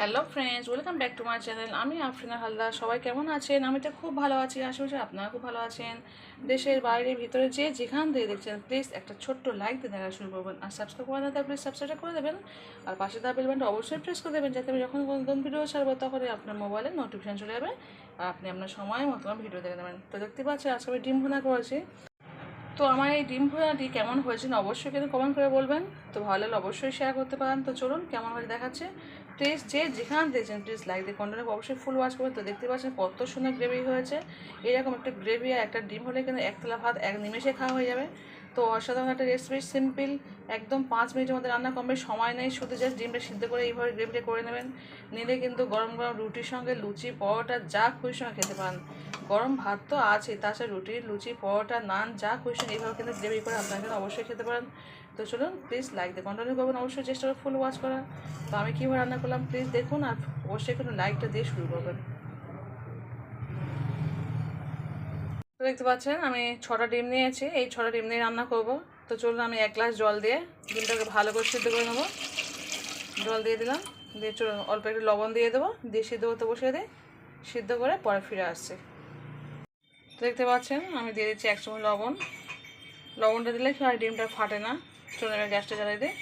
Hello friends welcome back to my channel আমি আফরিনা হালদার। সবাই কেমন আছেন? আমি তো খুব ভালো আছি। আশেপাশে আপনারা খুব ভালো আছেন। দেশের বাইরে, ভিতরে যে যেখান থেকে দেখছেন প্লিজ একটা ছোট্ট লাইক দিয়ে দেখা শুরু করবেন। আর সাবস্ক্রাইব করে না প্লিজ সাবস্ক্রাইব করে দেবেন। আর পাশে দেওয়া বেলবেনটা অবশ্যই প্রেস করে দেবেন, যাতে আমি যখন নতুন ভিডিও ছাড়বো, তখনই আপনার মোবাইলে নোটিফিকেশন চলে যাবে। আর আপনি আপনার সময় মতো ভিডিও দেখে নেবেন। তো দেখতে পাচ্ছেন, আজকে আমি ডিম ভুনা করেছি। তো আমার এই ডিম ভুনাটি কেমন হয়েছে অবশ্যই কিন্তু কমেন্ট করে বলবেন। তো ভালো লাগলে অবশ্যই শেয়ার করতে পারেন। তো চলুন, কেমন হয়ে দেখাচ্ছে। প্লিজ যে যেখান দেখছেন প্লিজ লাইক দিয়ে কন্টেন্ট অবশ্যই ফুল ওয়াশ করবেন। তো দেখতে পাচ্ছেন কত সুন্দর গ্রেভি হয়েছে। এরকম একটা গ্রেভি আর একটা ডিম হলে কিন্তু একতলা ভাত এক নিমেষে খাওয়া হয়ে যাবে। তো অসাধারণ একটা রেসিপি সিম্পল একদম পাঁচ মিনিটের মধ্যে রান্না কমবে সময় নেই, শুধু জাস্ট ডিমটা সিদ্ধ করে এইভাবে গ্রেভিটা করে নেবেন। নিলে কিন্তু গরম গরম রুটির সঙ্গে লুচি, পরোটা, যা খুশি সঙ্গে খেতে পারেন। গরম ভাত তো আছে তাছাড়া রুটি লুচি, পরোটা, নান, যা খুশি সঙ্গে এইভাবে কিন্তু গ্রেভি করে আপনারা কিন্তু অবশ্যই খেতে পারেন। তো চলুন প্লিজ লাইক দিয়ে কন্টিনিউ করবেন, অবশ্যই চেষ্টা করবেন ফুল ওয়াচ করার। তো আমি কীভাবে রান্না করলাম প্লিজ দেখুন আর অবশ্যই কিন্তু লাইকটা দিয়ে শুরু করবেন। তো দেখতে পাচ্ছেন, আমি ছটা ডিম নিয়েছি। এই ছটা ডিম নিয়ে রান্না করব। তো চলুন, আমি এক গ্লাস জল দিয়ে ডিমটাকে ভালো করে সিদ্ধ করে নেব। জল দিয়ে দিলাম। দিয়ে চলুন, অল্প একটু লবণ দিয়ে দেবো। দিয়ে সিদ্ধ করতে বসিয়ে দিই। সিদ্ধ করে পরে ফিরে আসছি। তো দেখতে পাচ্ছেন, আমি দিয়ে দিচ্ছি এক চামচ লবণ। লবণটা দিলে কি হয়, ডিমটা ফাটে না। চলুন, এবার গ্যাসটা জ্বালিয়ে দিই।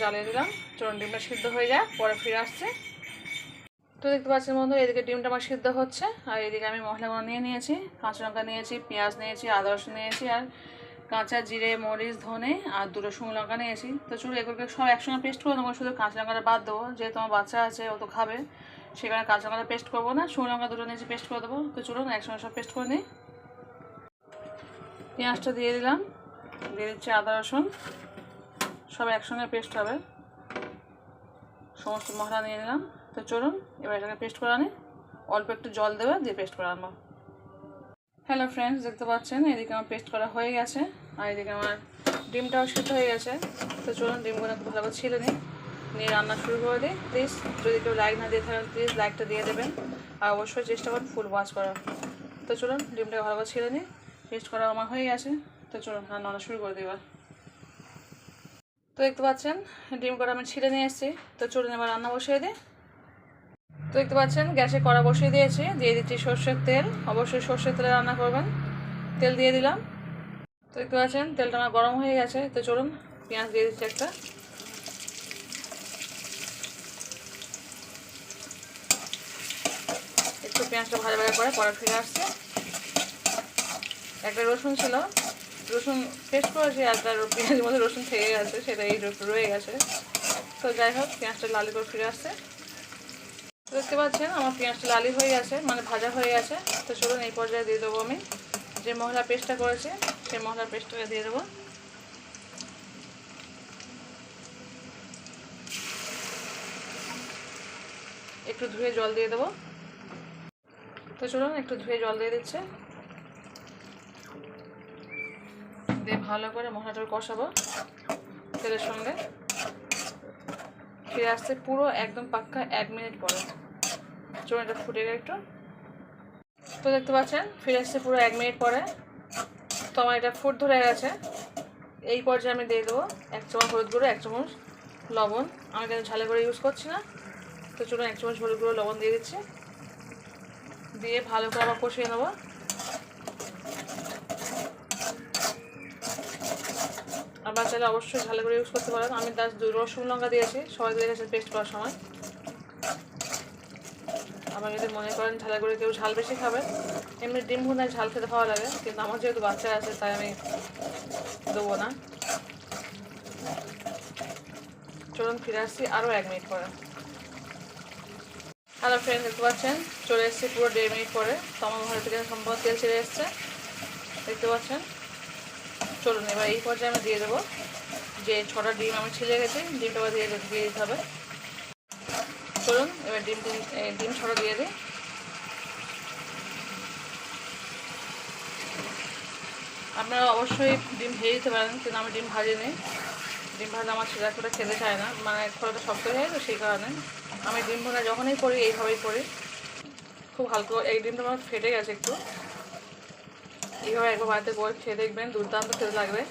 জ্বালিয়ে দিলাম। চলুন, ডিমটা সিদ্ধ হয়ে যায় পরে ফিরে আসছে। তো দেখতে পাচ্ছেন বন্ধু, এদিকে ডিমটা আমার সিদ্ধ হচ্ছে, আর এদিকে আমি মশলাগুলো নিয়ে নিয়েছি, কাঁচা লঙ্কা নিয়েছি, পেঁয়াজ নিয়েছি, আদা রসুন নিয়েছি, আর কাঁচা জিরে, মরিচ, ধনে, আর দুটো শুকনো লঙ্কা নিয়েছি। তো চুলো এগুলোকে সব একসঙ্গে পেস্ট করে দেবো শুধু কাঁচা লঙ্কাটা বাদ দেবো, যেহেতু আমার বাচ্চা আছে, ও তো খাবে সেখানে কাঁচা লঙ্কাটা পেস্ট করব না, শুকনো লঙ্কা দুটো নিয়েছি পেস্ট করে দেবো। তো চলুন একসঙ্গে সব পেস্ট করে নিই। পেঁয়াজটা দিয়ে দিলাম, দিয়ে দিচ্ছি আদা রসুন, সব একসঙ্গে পেস্ট হবে। সমস্ত মশলা নিয়ে নিলাম। তো চলুন এবার এটাকে পেস্ট করে আনি। অল্প একটু জল দেবে, দিয়ে পেস্ট করে আনব। হ্যালো ফ্রেন্ডস দেখতে পাচ্ছেন, এদিকে আমার পেস্ট করা হয়ে গেছে, আর এদিকে আমার ডিমটাও সিদ্ধ হয়ে গেছে। তো চলুন ডিমগুলো ভালো ছিলে নিই, নিয়ে রান্না শুরু করে দিই। প্লিজ যদি কেউ লাইক না দিয়ে থাকেন প্লিজ লাইকটা দিয়ে দেবেন। আর অবশ্যই চেষ্টা করুন ফুল ওয়াশ করার। তো চলুন, ডিমটাকে ভালো করে ছিলে নিই। পেস্ট করা আমার হয়ে গেছে। তো চলুন, রান্না শুরু করে দিই তো দেখতে পাচ্ছেন, ডিম করা আমি ছিঁড়ে নিয়ে এসেছি। তো চলুন এবার রান্না বসিয়ে দিই। তো দেখতে পাচ্ছেন, গ্যাসে কড়া বসিয়ে দিয়েছি, দিয়ে দিচ্ছি সর্ষের তেল। অবশ্যই সর্ষের তেলে রান্না করবেন। তেল দিয়ে দিলাম। তো দেখতে পাচ্ছেন, তেলটা আমার গরম হয়ে গেছে। তো চলুন, পেঁয়াজ দিয়ে দিচ্ছি একটা। একটু পেঁয়াজটা ভাজা ভাজা করে পরে ফিরে আসছে। একটা রসুন ছিল। রসুন পেস্ট করেছি তার পেঁয়াজের মধ্যে রসুন থেকে গেছে, সেটা এই রয়ে গেছে। তো যাই হোক, পেঁয়াজটা লালি করে ফিরে আসছে। দেখতে পাচ্ছেন, আমার পেঁয়াজটা লালি হয়ে গেছে মানে ভাজা হয়ে গেছে। তো চলুন এই পর্যায়ে দিয়ে দেবো আমি। যে মশলা পেস্টটা করেছে, সেই মশলার পেস্টটাকে দিয়ে দেবো। একটু ধুয়ে জল দিয়ে দেবো। তো চলুন, একটু ধুয়ে জল দিয়ে দিচ্ছে। দিয়ে ভালো করে মশলাটা কষাবো তেলের সঙ্গে। ফিরে আসছে পুরো একদম পাক্কা এক মিনিট পরে। চলুন ফুটে গেলে একটু। তো দেখতে পাচ্ছেন, ফিরে আসছে পুরো এক মিনিট পরে। তো আমার এটা ফুট ধরে গেছে। এই পর্যায়ে আমি দিয়ে দেবো এক চামচ হলুদ গুঁড়ো, এক চামচ লবণ। আমি কিন্তু ঝালে করে ইউজ করছি না। তো চলুন এক চামচ হলুদ গুঁড়ো, লবণ দিয়ে দিচ্ছি। দিয়ে ভালো করে আবার কষিয়ে নেব। আপনার চাইলে অবশ্যই ঝালে করে ইউজ করতে পারেন। আমি তার রসুন লঙ্কা দিয়েছি। সবাই দিয়ে গেছে পেস্ট করার সময়। আমার যদি মনে করেন ঝালে করে কেউ ঝাল বেশি খাবে। এমনি ডিম ভুনায় ঝাল খেতে ভালো লাগে, কিন্তু আমার যেহেতু বাচ্চা আছে, তাই আমি দেবো না। চলুন ফিরে আসছি আরও এক মিনিট পরে। হ্যালো ফ্রেন্ড দেখতে পাচ্ছেন? চলে এসেছি পুরো দেড় মিনিট পরে। তো আমার ঘরে থেকে সম্ভব তেল ছেড়ে এসছে। দেখতে পাচ্ছেন? চলুন এবার এই পর্যায়ে আমি দিয়ে দেবো। যে ছটা ডিম আমি ছেলে গেছি, ডিমটা আবার দিয়ে দিয়ে দিতে হবে। চলুন এবার ডিম ডিম ডিম ছটা দিয়ে দিই। আপনারা অবশ্যই ডিম ভেজে দিতে পারেন, কিন্তু আমি ডিম ভাজিনি ডিম ভাজা আমার ছেলে একটা খেতে চায় না মানে খোলাটা শক্ত হয়ে তো সেই কারণে। আমি ডিম ভাজা যখনই করি, এইভাবেই করি। খুব হালকা এই ডিমটা আমার ফেটে গেছে একটু। এইভাবে একবার বাড়িতে করে খেয়ে দেখবেন, দুর্দান্ত খেতে লাগবে।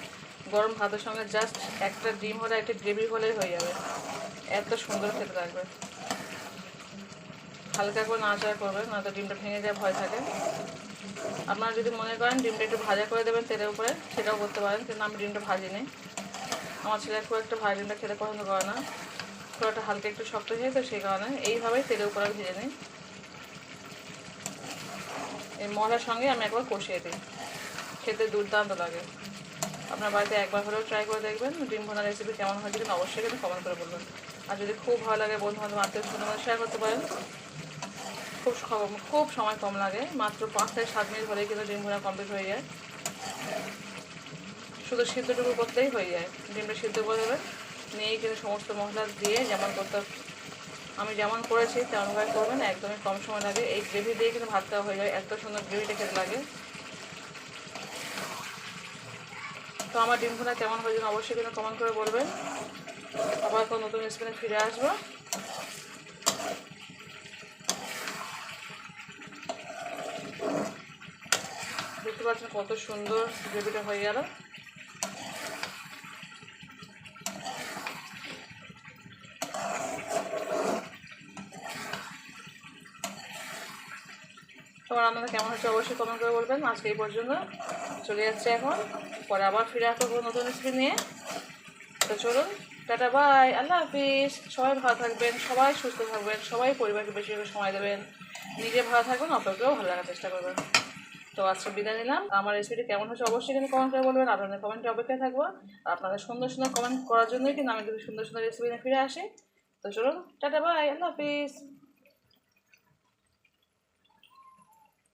গরম ভাতের সঙ্গে জাস্ট একটা ডিম হলে, একটা গ্রেভি হলেই হয়ে যাবে। এত সুন্দর খেতে লাগবে। হালকা করে নাড়াচাড়া করবেন নয়তো ডিমটা ভেঙে যায়, ভয় থাকে। আপনারা যদি মনে করেন ডিমটা একটু ভাজা করে দেবেন তেলের উপরে, সেটাও করতে পারেন, কিন্তু আমি ডিমটা ভাজিনি। আমার ছেলে খুব একটা ভাজা ডিমটা খেতে পছন্দ করে না। খুব একটা হালকা একটু শক্ত হয়ে তো সেই কারণে এইভাবেই তেলের উপরে ভেজে নিই। এই মশলার সঙ্গে আমি একবার কষিয়ে দিই। খেতে দুর্দান্ত লাগে। আপনার বাড়িতে একবার হলেও ট্রাই করে দেখবেন, ডিম ভোনা রেসিপি কেমন হয়েছে কিন্তু অবশ্যই কিন্তু কমেন্ট করে বলবেন। আর যদি খুব ভালো লাগে বন্ধু বান্ধব আত্মীয় স্বজন শেয়ার করতে পারেন। খুব খুব সময় কম লাগে। মাত্র পাঁচ থেকে সাত মিনিট হলেই কিন্তু ডিম ভোনা কমপ্লিট হয়ে যায়। শুধু সিদ্ধটুকু করতেই হয়ে যায়। ডিমটা সিদ্ধ করে দেবে নিয়েই কিন্তু সমস্ত মশলা দিয়ে যেমন করতে আমি যেমন করেছি, তেমনভাবে করবেন। একদমই কম সময় লাগে। এই গ্রেভি দিয়ে কিন্তু ভাতটা হয়ে যায়। এত সুন্দর গ্রেভিটা খেতে লাগে। তো আমার ডিম ভুনা কেমন হয়েছে অবশ্যই কিন্তু কমেন্ট করে বলবেন। আবার কোনো নতুন রেসিপিতে ফিরে আসব। দেখতে পাচ্ছেন কত সুন্দর গ্রেভিটা হয়ে গেল। তোমার রান্নাটা কেমন হচ্ছে অবশ্যই কমেন্ট করে বলবেন। আজকে এই পর্যন্ত চলে যাচ্ছে এখন। পরে আবার ফিরে আসব নতুন রেসিপি নিয়ে। তো চলুন, টাটা বাই আল্লাহ হাফিজ। সবাই ভালো থাকবেন, সবাই সুস্থ থাকবেন, সবাই পরিবারকে বেশি বেশি সময় দেবেন। নিজে ভালো থাকবেন, অপরকেও ভালো রাখার চেষ্টা করবেন। তো আজকে বিদায় নিলাম। আমার রেসিপিটি কেমন হয়েছে অবশ্যই কিন্তু কমেন্ট করে বলবেন আপনাদের কমেন্টে অপেক্ষায় থাকব। আর আপনাদের সুন্দর সুন্দর কমেন্ট করার জন্যই কিন্তু আমি কিন্তু সুন্দর সুন্দর রেসিপি নিয়ে ফিরে আসি। তো চলুন, টাটা বাই আল্লাহ হাফিজ।